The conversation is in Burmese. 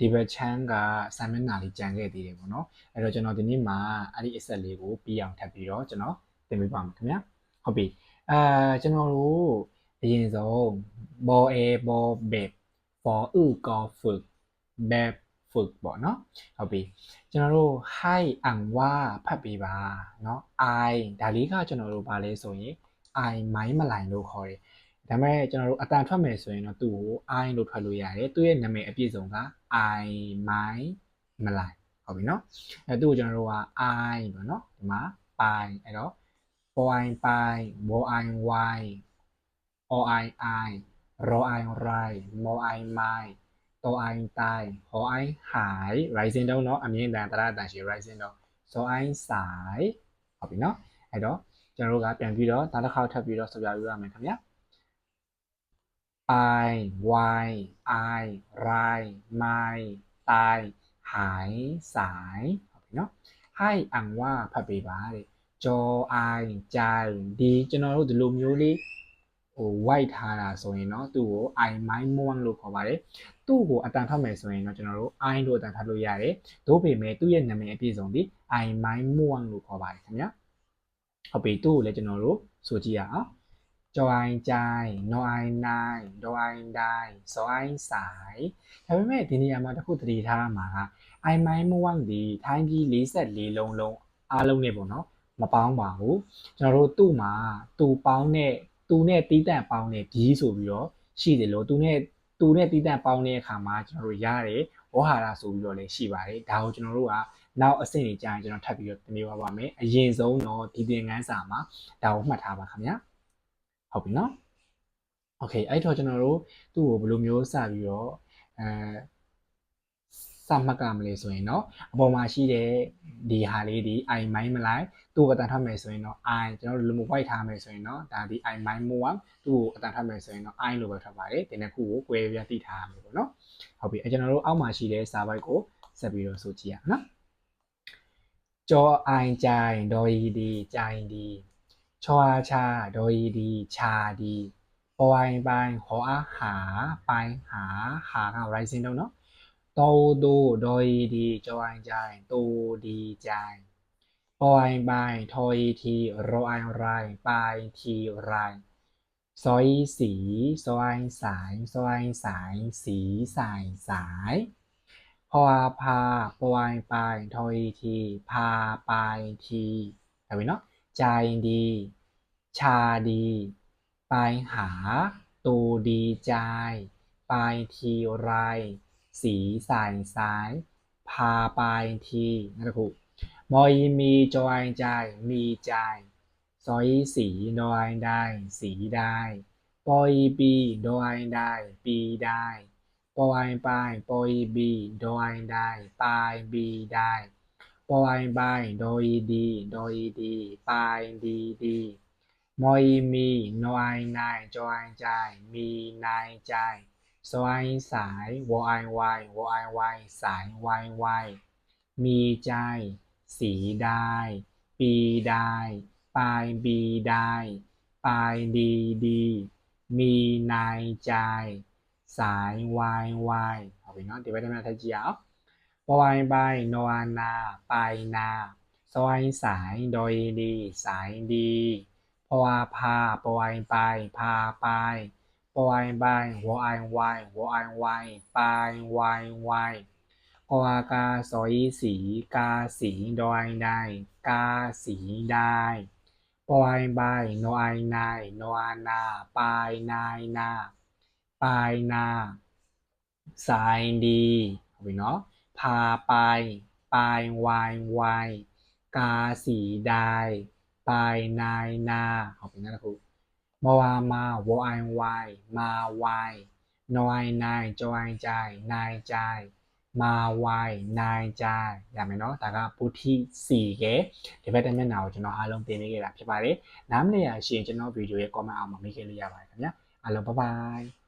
ဒီဘက်ချမ်းကစာမျက်နှာလေးကြံခဲ့သေးတယ်ပေါ့နော်အဲ့တော့ကျွန်တော်ဒီနေ့မှာအဲ့ဒီအဆက်လေးကိုပြီးအောင်ထပ်ပြီးတော့ကျွန်တော်သင်ပေးပါမယ်ခင်ဗျာဟုတ်ပြီအာကျွန်တော်တို့အရင်ဆုံးဘောအေဘောဘက် for ဥကောฝึก แบบฝึกပေါ့နော်ဟုတ်ပြီကျွန်တော်တို့ hi အန်ဝါဖတ်ပေးပါเนาะ i ဒါလေးကကျွန်တော်တို့ဗာလဲဆိုရင် i မိုင်းမလိုင်လို့ခေါ်တယ် ဒါပေမဲ့ကျွန်တော်တို့အတန်ထွက်မယ်ဆိုရင်တော့သူ့ကို i လို့ထွက်လို့ရတယ်သူ့ရဲ့နာမည်အပြည့်စုံက i မိုင်းမလိုင်ဟုတ်ပြီเนาะအဲသူ့ကိုကျွန်တော်တို့က i ပေါ့เนาะဒီမှာပိုင်အဲ့တော့ point ပိုင် bo i y o i i ro i rai mo i mai တော်အိုင်တိုင်ဟောအိုင်ဟိုင် rising တော့เนาะအမြင့်တန်တရတန်ရှိ rising တော့ဇောအိုင်ဆိုင်ဟုတ်ပြီเนาะအဲ့တော့ကျွန်တော်တို့ကပြန်ပြီးတော့နောက်တစ်ခါထပ်ပြီးတော့ဆက်ပြပြရမယ်ခင်ဗျာ i y i rai mai တိုင်ဟိုင်ဆိုင်ဟုတ်ပြီเนาะ hi အန်ဝါဖတ်ပေးပါတဲ့ကြောအိုင်ကြိုင်ဒီကျွန်တော်တို့ဒီလိုမျိုးလေးဟို white ထားတာဆိုရင်เนาะသူ့ကို i my mon လို့ခေါ်ပါတယ်သူ့ကိုအတန်ထွက်မယ်ဆိုရင်တော့ကျွန်တော်တို့ i လို့အတန်ထွက်လို့ရတယ်။သို့ပေမဲ့သူ့ရဲ့နာမည်အပြည့်စုံဒီ i my mon လို့ခေါ်ပါတယ်ခင်ဗျာ။ဟုတ်ပြီသူ့ကိုလည်းကျွန်တော်တို့ဆိုကြည့်ရအောင်။ ကြောင်ကြိုင်နော်အိုင်နိုင်ဒေါ်အိုင်တိုင်းဇောအိုင်ဆိုင်ဒါပေမဲ့ဒီနေရာမှာတစ်ခုသတိထားမှာက i my mon ဒီထိုင်းကြီး44လုံးလုံးအားလုံးနဲ့ပေါ့နော်မပေါင်းပါဘူးကျွန်တော်တို့သူ့မှာသူပေါင်းတဲ့သူနဲ့တီးတန့်ပေါင်းတဲ့ဘီးဆိုပြီးတော့ရှိတယ်လို့သူနဲ့သူနဲ့တီးတန့်ပေါင်းတဲ့အခါမှာကျွန်တော်တို့ရတယ်ဝဟာရဆိုပြီးတော့လည်းရှိပါတယ်ဒါကိုကျွန်တော်တို့ကနောက်အဆင့်တွေကြာရင်ကျွန်တော်ထပ်ပြီးတော့တင်ပြပါပါမယ်အရင်ဆုံးတော့ဒီသင်ခန်းစာမှာဒါကိုမှတ်ထားပါခင်ဗျာ ဟုတ်ပြီနော်โอเคအဲ့တော့ကျွန်တော်တို့သူ့ကိုဘယ်လိုမျိုးစပြီးတော့အဲစမှတ်ကမလဲဆိုရင်တော့အပေါ်မှာရှိတဲ့ဒီဟာလေးဒီ i မိုင်းမလိုက်သူ့ကိုအတန်ထပ်မယ်ဆိုရင်တော့ i ကျွန်တော်တို့လူမှု white ထားမယ်ဆိုရင်တော့ဒါဒီ i မိုင်းမိုးသူ့ကိုအတန်ထပ်မယ်ဆိုရင်တော့ i လို့ပဲထွက်ပါတယ်ဒီနှစ်ခုကို꿰ပြသိထားရမယ်ပေါ့နော်ဟုတ်ပြီအဲကျွန်တော်တို့အောက်မှာရှိတဲ့စာပိုက်ကိုဆက်ပြီးတော့ဆိုကြည့်ရအောင်နော်ကြောအိုင်ကြိုင်ဒေါ်ရီဒီကြိုင်ဒီ ชวาชา โดยดี ชาดีปอยบายขออาหา ไปหาหาอะไรสินเนาะตูดูโดยดีจวายใจตูดีใจปอยบายทอยทีรออะไรไปทีไรสอยสีซอยสายซอยสาย สีสายสายพอพาปอยไปทอยที พาไปทีแต่วินเนาะ ใจดี ชาดีปายหา ตูดีใจปายทีไร สีสายสาย พาปายทีนะครับมอยมีจอยใจ มีใจซอยสีดอยได้ สีได้ปอยปีดอยได้ ปีได้ปอยปลายปอยบีดอยได้ปลายบีได้ ปอยปลายดยดีโดยดีปลายดีดีมอยมีนอยนายจอยใจมีนายใจซอยสายวอยวายวอยวายสายวายวายมีใจ สีได้ ปีได้ปลายบีได้ปลายดีดี มีนายใจ สายวายวายเอาไปเนาะเดี๋ยวไปทำงานทัศน์ป ลายใบนวานา ปายนาซอยสายโดยดี สายดีพวาพาปลายไป พาไปปลายใบวไอวายวไอวายปลายวายวายกากาสอยสีกาสีดอยได้กาสีได้ปอยใบโนไอนายโนอานาปายนายนาปายนา สายดีเอาไปเนาะ พาไปไปวายวายกาสีไดายปายนายนาเอาเป็นนั่นแหละครูมาวามาวอายวายมาวายนอยนายจอยใจนายใจมาวายนายใจอย่างไรเนาะแต่ก็พูดที่สี่เกเดี๋ยวไปแต่แม่หนาวจะเนาะอารมณ์เต็มไม่เกลับใช่ปะเด้น้ำเนี่ยเชียร์จะเนาะวิดีโอก็มาเอามาไม่เกลืออย่าไปครับเนี่ยอารมณ์บ๊ายบาย